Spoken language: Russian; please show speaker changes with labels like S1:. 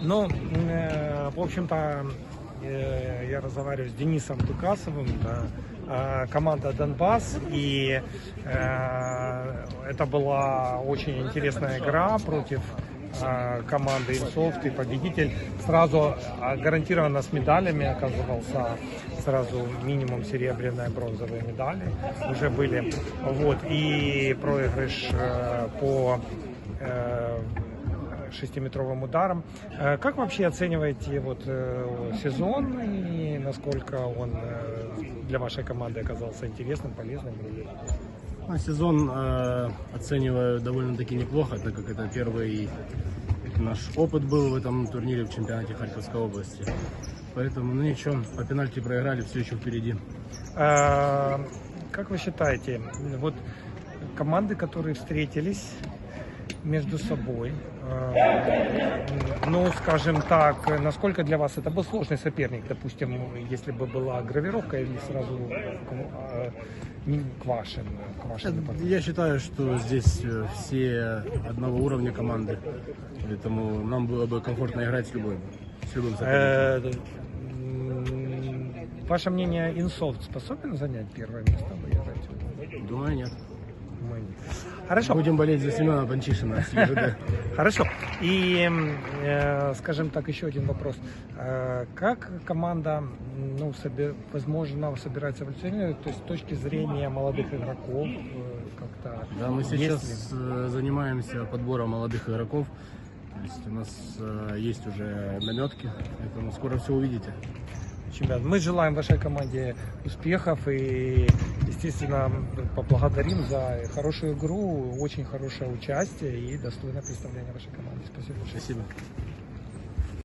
S1: Ну, э, в общем-то, э, я разговариваю с Денисом Тукасовым, да, э, команда Донбасс, и э, это была очень интересная игра против э, команды Инсофт, и победитель. Сразу э, гарантированно с медалями оказывался, сразу минимум серебряные, бронзовые медали уже были, вот, и проигрыш по шестиметровым ударом. Э, Как вообще оцениваете вот э, сезон и насколько он э, для вашей команды оказался интересным, полезным?
S2: А сезон оцениваю довольно-таки неплохо, так как это первый наш опыт был в этом турнире в чемпионате Харьковской области. Поэтому, ну ничего, по пенальти проиграли, все еще впереди.
S1: Э, Как вы считаете, вот команды, которые встретились между собой, э, ну, скажем так, насколько для вас это был сложный соперник, допустим, если бы была гравировка или сразу к, э, не к вашим, к вашим нападениям?
S2: Я считаю, что здесь э, все одного уровня команды, поэтому нам было бы комфортно играть с любым, с любым соперником.
S1: Э, Ваше мнение, Инсофт способен занять первое место? выиграть?
S2: Думаю, нет.
S1: Мы- Хорошо.
S2: Будем болеть за Семена Панчишина.
S1: Хорошо. И, э, скажем так, еще один вопрос. Э, как команда, ну, соби- возможно, собирается эволюционировать, то есть с точки зрения молодых игроков, э, как-то...
S2: Да, мы сейчас э, занимаемся подбором молодых игроков. То есть у нас э, есть уже наметки, поэтому скоро все увидите.
S1: Чемпионат. Мы желаем вашей команде успехов и, естественно, поблагодарим за хорошую игру, очень хорошее участие и достойное представление вашей команды. Спасибо большое.
S2: Спасибо.